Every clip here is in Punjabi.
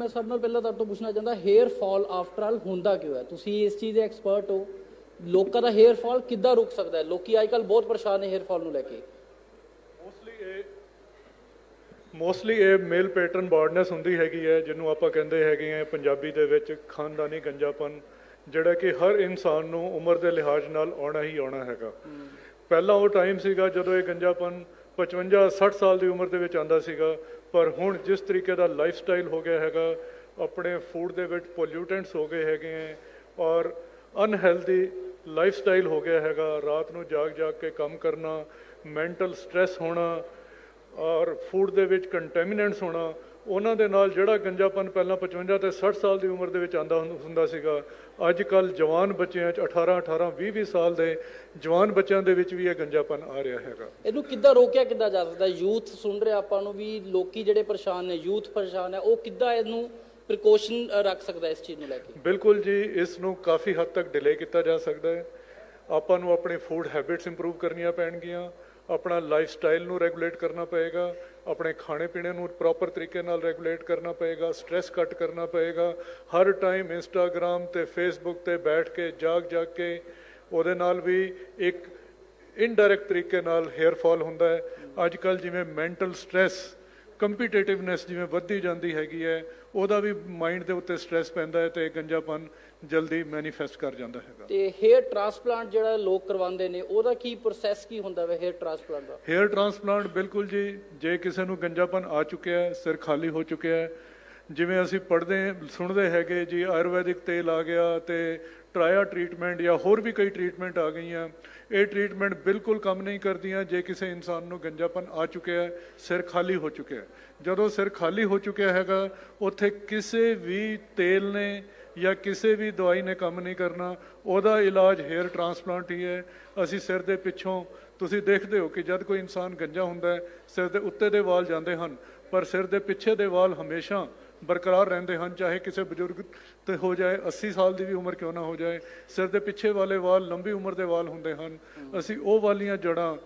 ਮੈਂ ਸਭ ਨਾਲ ਪਹਿਲਾਂ ਤੁਹਾਡੇ ਤੋਂ ਪੁੱਛਣਾ ਚਾਹੁੰਦਾ ਹੇਅਰ ਫਾਲ ਆਫਟਰ ਆਲ ਹੁੰਦਾ ਕਿਉਂ ਹੈ? ਤੁਸੀਂ ਇਸ ਚੀਜ਼ ਦੇ ਐਕਸਪਰਟ ਹੋ। ਲੋਕਾਂ ਦਾ ਹੇਅਰ ਫਾਲ ਕਿੱਦਾਂ ਰੁਕ ਸਕਦਾ ਹੈ? ਲੋਕੀ ਅੱਜਕੱਲ ਬਹੁਤ ਪਰੇਸ਼ਾਨ ਨੇ ਹੇਅਰ ਫਾਲ ਨੂੰ ਲੈ ਕੇ। ਮੋਸਟਲੀ ਇਹ ਮੋਸਟਲੀ ਇਹ ਮੇਲ ਪੈਟਰਨ ਬਾਰਡਨੈਸ ਹੁੰਦੀ ਹੈਗੀ ਹੈ ਜਿਹਨੂੰ ਆਪਾਂ ਕਹਿੰਦੇ ਹੈਗੇ ਆ ਪੰਜਾਬੀ ਦੇ ਵਿੱਚ ਖਾਨਦਾਨੀ ਗੰਜਾਪਨ ਜਿਹੜਾ ਕਿ ਹਰ ਇਨਸਾਨ ਨੂੰ ਉਮਰ ਦੇ ਲਿਹਾਜ਼ ਨਾਲ ਆਉਣਾ ਹੀ ਆਉਣਾ ਹੈਗਾ। ਪਹਿਲਾਂ ਉਹ ਟਾਈਮ ਸੀਗਾ ਜਦੋਂ ਇਹ ਗੰਜਾਪਨ 55 60 ਸਾਲ ਦੀ ਉਮਰ ਦੇ ਵਿੱਚ ਆਂਦਾ ਸੀਗਾ, ਪਰ ਹੁਣ ਜਿਸ ਤਰੀਕੇ ਦਾ ਲਾਈਫ ਸਟਾਈਲ ਹੋ ਗਿਆ ਹੈਗਾ, ਆਪਣੇ ਫੂਡ ਦੇ ਵਿੱਚ ਪੋਲਿਊਟੈਂਟਸ ਹੋ ਗਏ ਹੈਗੇ ਹੈ, ਔਰ ਅਨਹੈਲਦੀ ਲਾਈਫ ਸਟਾਈਲ ਹੋ ਗਿਆ ਹੈਗਾ, ਰਾਤ ਨੂੰ ਜਾਗ ਜਾਗ ਕੇ ਕੰਮ ਕਰਨਾ ਮੈਂਟਲ ਸਟ੍ਰੈਸ ਹੋਣਾ, ਔਰ ਫੂਡ ਦੇ ਵਿੱਚ ਕੰਟੈਮੀਨੈਂਟਸ ਹੋਣਾ ਉਹਨਾਂ ਦੇ ਨਾਲ ਜਿਹੜਾ ਗੰਜਾਪਨ ਪਹਿਲਾਂ 55 ਤੇ 60 ਸਾਲ ਦੀ ਉਮਰ ਦੇ ਵਿੱਚ ਆਂਦਾ ਹੁੰਦਾ ਸੀਗਾ ਅੱਜ ਕੱਲ ਜਵਾਨ ਬੱਚਿਆਂ 'ਚ 18 18 20 20 ਸਾਲ ਦੇ ਜਵਾਨ ਬੱਚਿਆਂ ਦੇ ਵਿੱਚ ਵੀ ਇਹ ਗੰਜਾਪਨ ਆ ਰਿਹਾ ਹੈਗਾ। ਇਹਨੂੰ ਕਿੱਦਾਂ ਰੋਕਿਆ ਕਿੱਦਾਂ ਜਾ ਸਕਦਾ? ਯੂਥ ਸੁਣ ਰਿਹਾ ਆਪਾਂ ਨੂੰ ਵੀ ਲੋਕੀ ਜਿਹੜੇ ਪਰੇਸ਼ਾਨ ਨੇ ਯੂਥ ਪਰੇਸ਼ਾਨ ਹੈ ਉਹ ਕਿੱਦਾਂ ਇਹਨੂੰ ਪ੍ਰੀਕਾਸ਼ਨ ਰੱਖ ਸਕਦਾ ਇਸ ਚੀਜ਼ ਨੂੰ ਲੈ ਕੇ? ਬਿਲਕੁਲ ਜੀ ਇਸ ਨੂੰ ਕਾਫੀ ਹੱਦ ਤੱਕ ਡਿਲੇ ਕੀਤਾ ਜਾ ਸਕਦਾ ਹੈ। ਆਪਾਂ ਨੂੰ ਆਪਣੇ ਫੂਡ ਹੈਬਿਟਸ ਇੰਪਰੂਵ ਕਰਨੀਆਂ ਪੈਣਗੀਆਂ। ਆਪਣਾ ਲਾਈਫ ਸਟਾਈਲ ਨੂੰ ਰੈਗੂਲੇਟ ਕਰਨਾ ਪਏਗਾ, ਆਪਣੇ ਖਾਣੇ ਪੀਣੇ ਨੂੰ ਪ੍ਰੋਪਰ ਤਰੀਕੇ ਨਾਲ ਰੈਗੂਲੇਟ ਕਰਨਾ ਪਏਗਾ ਸਟ੍ਰੈਸ ਕੱਟ ਕਰਨਾ ਪਏਗਾ। ਹਰ ਟਾਈਮ ਇੰਸਟਾਗ੍ਰam ਤੇ ਫੇਸਬੁੱਕ ਤੇ ਬੈਠ ਕੇ ਜਾਗ ਜਾਗ ਕੇ, ਉਹਦੇ ਨਾਲ ਵੀ ਇੱਕ ਇਨਡਾਇਰੈਕਟ ਤਰੀਕੇ ਨਾਲ ਹੇਅਰ ਫਾਲ ਹੁੰਦਾ ਹੈ। ਅੱਜ ਕੱਲ ਜਿਵੇਂ ਮੈਂਟਲ ਸਟ੍ਰੈਸ ਕੰਪੀਟੀਟਿਵਨੈਸ ਜਿਵੇਂ ਵੱਧਦੀ ਜਾਂਦੀ ਹੈਗੀ ਹੈ ਉਹਦਾ ਵੀ ਮਾਈਂਡ ਦੇ ਉੱਤੇ ਸਟ੍ਰੈਸ ਪੈਂਦਾ ਹੈ ਤੇ ਗੰਜਾਪਨ ਜਲਦੀ ਮੈਨੀਫੈਸਟ ਕਰ ਜਾਂਦਾ ਹੈਗਾ। ਤੇ ਹੇਅਰ ਟ੍ਰਾਂਸਪਲਾਂਟ ਜਿਹੜਾ ਲੋਕ ਕਰਵਾਉਂਦੇ ਨੇ ਉਹਦਾ ਕੀ ਪ੍ਰੋਸੈਸ ਕੀ ਹੁੰਦਾ ਵੇ ਹੇਅਰ ਟ੍ਰਾਂਸਪਲਾਂਟ ਦਾ? ਹੇਅਰ ਟ੍ਰਾਂਸਪਲਾਂਟ ਬਿਲਕੁਲ ਜੀ ਜੇ ਕਿਸੇ ਨੂੰ ਗੰਜਾਪਨ ਆ ਚੁੱਕਿਆ ਹੈ ਸਿਰ ਖਾਲੀ ਹੋ ਚੁੱਕਿਆ ਹੈ ਜਿਵੇਂ ਅਸੀਂ ਪੜ੍ਹਦੇ ਸੁਣਦੇ ਹੈਗੇ ਜੀ ਆਯੁਰਵੈਦਿਕ ਤੇਲ ਆ ਗਿਆ ਤੇ ਟਰਾਇਆ ਟ੍ਰੀਟਮੈਂਟ ਜਾਂ ਹੋਰ ਵੀ ਕਈ ਟ੍ਰੀਟਮੈਂਟ ਆ ਗਈਆਂ। ਇਹ ਟ੍ਰੀਟਮੈਂਟ ਬਿਲਕੁਲ ਕੰਮ ਨਹੀਂ ਕਰਦੀਆਂ, ਜੇ ਕਿਸੇ ਇਨਸਾਨ ਨੂੰ ਗੰਜਾਪਨ ਆ ਚੁੱਕਿਆ ਹੈ, ਸਿਰ ਖਾਲੀ ਹੋ ਚੁੱਕਿਆ ਹੈ। ਜਦੋਂ ਸਿਰ ਖਾਲੀ ਹੋ ਚੁੱਕਿਆ ਹੈਗਾ, ਉੱਥੇ ਕਿਸੇ ਵੀ ਤੇਲ ਨੇ ਜਾਂ ਕਿਸੇ ਵੀ ਦਵਾਈ ਨੇ ਕੰਮ ਨਹੀਂ ਕਰਨਾ। ਉਹਦਾ ਇਲਾਜ ਹੇਅਰ ਟ੍ਰਾਂਸਪਲਾਂਟ ਹੀ ਹੈ। ਅਸੀਂ ਸਿਰ ਦੇ ਪਿੱਛੋਂ, ਤੁਸੀਂ ਦੇਖਦੇ ਹੋ ਕਿ ਜਦ ਕੋਈ ਇਨਸਾਨ ਗੰਜਾ ਹੁੰਦਾ ਹੈ, ਸਿਰ ਦੇ ਉੱਤੇ ਦੇ ਵਾਲ ਜਾਂਦੇ ਹਨ, ਪਰ ਸਿਰ ਦੇ ਪਿੱਛੇ ਦੇ ਵਾਲ ਹਮੇਸ਼ਾ ਬਰਕਰਾਰ ਰਹਿੰਦੇ ਹਨ ਚਾਹੇ ਕਿਸੇ ਬਜ਼ੁਰਗ ਤੇ ਹੋ ਜਾਏ 80 ਸਾਲ ਦੀ ਵੀ ਉਮਰ ਕਿਉਂ ਨਾ ਹੋ ਜਾਏ ਸਿਰ ਦੇ ਪਿੱਛੇ ਵਾਲੇ ਵਾਲ ਲੰਬੀ ਉਮਰ ਦੇ ਵਾਲ ਹੁੰਦੇ ਹਨ। ਅਸੀਂ ਉਹ ਵਾਲੀਆਂ ਜੜਾਂ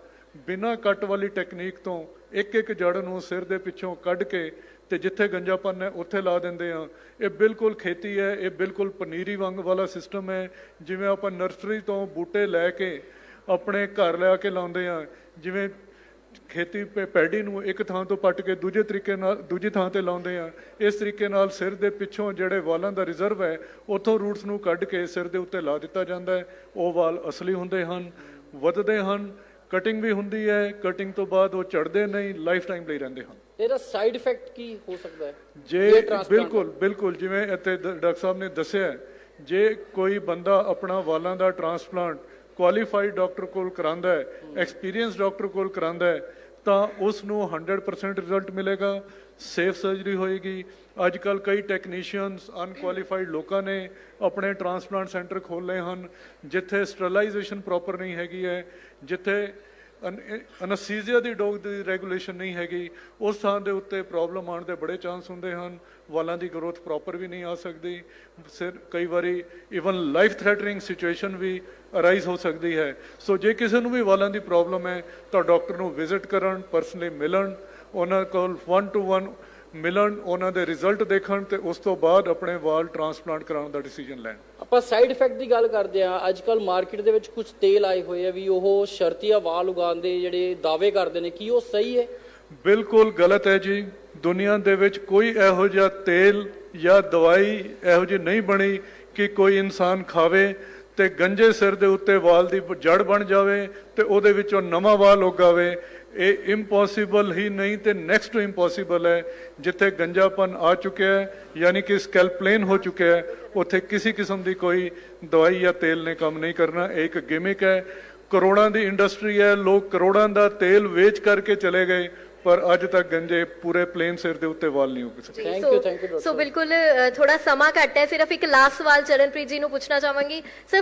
ਬਿਨਾਂ ਕੱਟ ਵਾਲੀ ਟੈਕਨੀਕ ਤੋਂ ਇੱਕ ਇੱਕ ਜੜ ਨੂੰ ਸਿਰ ਦੇ ਪਿੱਛੋਂ ਕੱਢ ਕੇ ਤੇ ਜਿੱਥੇ ਗੰਜਾਪਨ ਹੈ ਉੱਥੇ ਲਾ ਦਿੰਦੇ ਆ ਇਹ ਬਿਲਕੁਲ ਖੇਤੀ ਹੈ ਇਹ ਬਿਲਕੁਲ ਪਨੀਰੀ ਵਾਂਗ ਵਾਲਾ ਸਿਸਟਮ ਹੈ। ਜਿਵੇਂ ਆਪਾਂ ਨਰਸਰੀ ਤੋਂ ਬੂਟੇ ਲੈ ਕੇ ਆਪਣੇ ਘਰ ਲਿਆ ਕੇ ਲਾਉਂਦੇ ਆ ਜਿਵੇਂ ਖੇਤੀ ਪੈ- ਪੈਡੀ ਨੂੰ ਇੱਕ ਥਾਂ ਤੋਂ ਪੱਟ ਕੇ ਦੂਜੇ ਤਰੀਕੇ ਨਾਲ ਦੂਜੀ ਥਾਂ ਤੇ ਲਾਉਂਦੇ ਆ। ਇਸ ਤਰੀਕੇ ਨਾਲ ਸਿਰ ਦੇ ਪਿੱਛੋਂ ਜਿਹੜੇ ਵਾਲਾਂ ਦਾ ਰਿਜ਼ਰਵ ਹੈ ਉੱਥੋਂ ਰੂਟਸ ਨੂੰ ਕੱਢ ਕੇ ਸਿਰ ਦੇ ਉੱਤੇ ਲਾ ਦਿੱਤਾ ਜਾਂਦਾ ਹੈ। ਉਹ ਵਾਲ ਅਸਲੀ ਹੁੰਦੇ ਹਨ ਵੱਧਦੇ ਹਨ ਕਟਿੰਗ ਵੀ ਹੁੰਦੀ ਹੈ। ਕਟਿੰਗ ਤੋਂ ਬਾਅਦ ਉਹ ਝੜਦੇ ਨਹੀਂ ਲਾਈਫ ਟਾਈਮ ਲਈ ਰਹਿੰਦੇ ਹਨ। ਇਹਦਾ ਸਾਈਡ ਇਫੈਕਟ ਕੀ ਹੋ ਸਕਦਾ ਹੈ? ਜੇ ਬਿਲਕੁਲ ਬਿਲਕੁਲ ਜਿਵੇਂ ਇੱਥੇ ਡਾਕਟਰ ਸਾਹਿਬ ਨੇ ਦੱਸਿਆ ਜੇ ਕੋਈ ਬੰਦਾ ਆਪਣਾ ਵਾਲਾਂ ਦਾ ਟ੍ਰਾਂਸਪਲਾਂਟ ਕੁਆਲੀਫਾਈਡ ਡਾਕਟਰ ਕੋਲ ਕਰਾਂਦਾ ਹੈ ਐਕਸਪੀਰੀਅੰਸ ਡਾਕਟਰ ਕੋਲ ਕਰਾਂਦਾ ਹੈ, ਤਾਂ ਉਸ ਨੂੰ 100% ਰਿਜ਼ਲਟ ਮਿਲੇਗਾ ਸੇਫ ਸਰਜਰੀ ਹੋਏਗੀ। ਅੱਜ ਕੱਲ ਕਈ ਟੈਕਨੀਸ਼ੀਅਨਸ ਅਨਕੁਆਲੀਫਾਈਡ ਲੋਕਾਂ ਨੇ ਆਪਣੇ ਟ੍ਰਾਂਸਪਲਾਂਟ ਸੈਂਟਰ ਖੋਲ੍ਹੇ ਹਨ, ਜਿੱਥੇ ਸਟਰਲਾਈਜੇਸ਼ਨ ਪ੍ਰੋਪਰ ਨਹੀਂ ਹੈਗੀ ਹੈ, ਜਿੱਥੇ ਅਨਸਥੀਸੀਆ ਦੀ ਡੋਗ ਦੀ ਰੈਗੂਲੇਸ਼ਨ ਨਹੀਂ ਹੈਗੀ। ਉਸ ਥਾਂ ਦੇ ਉੱਤੇ ਪ੍ਰੋਬਲਮ ਆਉਣ ਦੇ ਬੜੇ ਚਾਂਸ ਹੁੰਦੇ ਹਨ। ਵਾਲਾਂ ਦੀ ਗਰੋਥ ਪ੍ਰੋਪਰ ਵੀ ਨਹੀਂ ਆ ਸਕਦੀ। ਸਿਰ ਕਈ ਵਾਰੀ ਇਵਨ ਲਾਈਫ ਥ੍ਰੈਟਨਿੰਗ ਸਿਚੁਏਸ਼ਨ ਵੀ ਅਰਾਈਜ਼ ਹੋ ਸਕਦੀ ਹੈ। ਸੋ ਜੇ ਕਿਸੇ ਨੂੰ ਵੀ ਵਾਲਾਂ ਦੀ ਪ੍ਰੋਬਲਮ ਹੈ, ਤਾਂ ਡਾਕਟਰ ਨੂੰ ਵਿਜ਼ਿਟ ਕਰਨ ਪਰਸਨਲੀ ਮਿਲਣ, ਉਹਨਾਂ ਕੋਲ 1 ਟੂ 1 ਮਿਲਣ ਉਹਨਾਂ ਦੇ ਰਿਜ਼ਲਟ ਦੇਖਣ ਤੇ ਉਸ ਤੋਂ ਬਾਅਦ ਆਪਣੇ ਵਾਲ ਟ੍ਰਾਂਸਪਲਾਂਟ ਕਰਾਉਣ ਦਾ ਡਿਸੀਜਨ ਲੈਣ। ਆਪਾਂ ਸਾਈਡ ਇਫੈਕਟ ਦੀ ਗੱਲ ਕਰਦੇ ਆ ਅੱਜ ਕੱਲ ਮਾਰਕੀਟ ਦੇ ਵਿੱਚ ਕੁਝ ਤੇਲ ਆਏ ਹੋਏ ਆ ਵੀ ਉਹ ਸ਼ਰਤੀਆ ਵਾਲ ਉਗਾਉਣ ਦੇ ਜਿਹੜੇ ਦਾਅਵੇ ਕਰਦੇ ਨੇ ਕੀ ਉਹ ਸਹੀ ਹੈ? ਬਿਲਕੁਲ ਗਲਤ ਹੈ ਜੀ। ਦੁਨੀਆ ਦੇ ਵਿੱਚ ਕੋਈ ਇਹੋ ਜਿਹਾ ਤੇਲ ਜਾਂ ਦਵਾਈ ਇਹੋ ਜਿਹੀ ਨਹੀਂ ਬਣੀ ਕਿ ਕੋਈ ਇਨਸਾਨ ਖਾਵੇ ਤੇ ਗੰਜੇ ਸਿਰ ਦੇ ਉੱਤੇ ਵਾਲ ਦੀ ਜੜ ਬਣ ਜਾਵੇ ਤੇ ਉਹਦੇ ਵਿੱਚੋਂ ਨਵਾਂ ਵਾਲ ਉਗਾਵੇ। ਇਹ ਇੰਪੋਸੀਬਲ ਹੀ ਨਹੀਂ ਤੇ ਨੈਕਸਟ ਟੂ ਇੰਪੋਸੀਬਲ ਹੈ ਜਿੱਥੇ ਗੰਜਾਪਨ ਆ ਚੁੱਕਿਆ ਹੈ ਯਾਨੀ ਕਿ ਸਕੈਲਪ ਪਲੇਨ ਹੋ ਚੁੱਕਿਆ ਹੈ ਉੱਥੇ ਕਿਸੇ ਕਿਸਮ ਦੀ ਕੋਈ ਦਵਾਈ ਜਾਂ ਤੇਲ ਨੇ ਕੰਮ ਨਹੀਂ ਕਰਨਾ ਇਹ ਇੱਕ ਗਿਮਿਕ ਹੈ। ਕਰੋੜਾਂ ਦੀ ਇੰਡਸਟਰੀ ਹੈ ਲੋਕ ਕਰੋੜਾਂ ਦਾ ਤੇਲ ਵੇਚ ਕਰਕੇ ਚਲੇ ਗਏ ਪਰ ਅੱਜ ਤੱਕ ਗੰਜੇ ਪੂਰੇ ਪਲੇਨ ਸਿਰ ਦੇ ਉੱਤੇ ਵਾਲ ਨਹੀਂ ਉੱਗ ਸਕੇ। you, thank you, doctor so ਬਿਲਕੁਲ ਥੋੜਾ ਸਮਾਂ ਘੱਟ ਹੈ ਸਿਰਫ ਇੱਕ ਲਾਸਟ ਸਵਾਲ ਚਰਨਪ੍ਰੀਤ ਜੀ ਨੂੰ ਪੁੱਛਣਾ ਚਾਹਾਂਗੀ। ਸਰ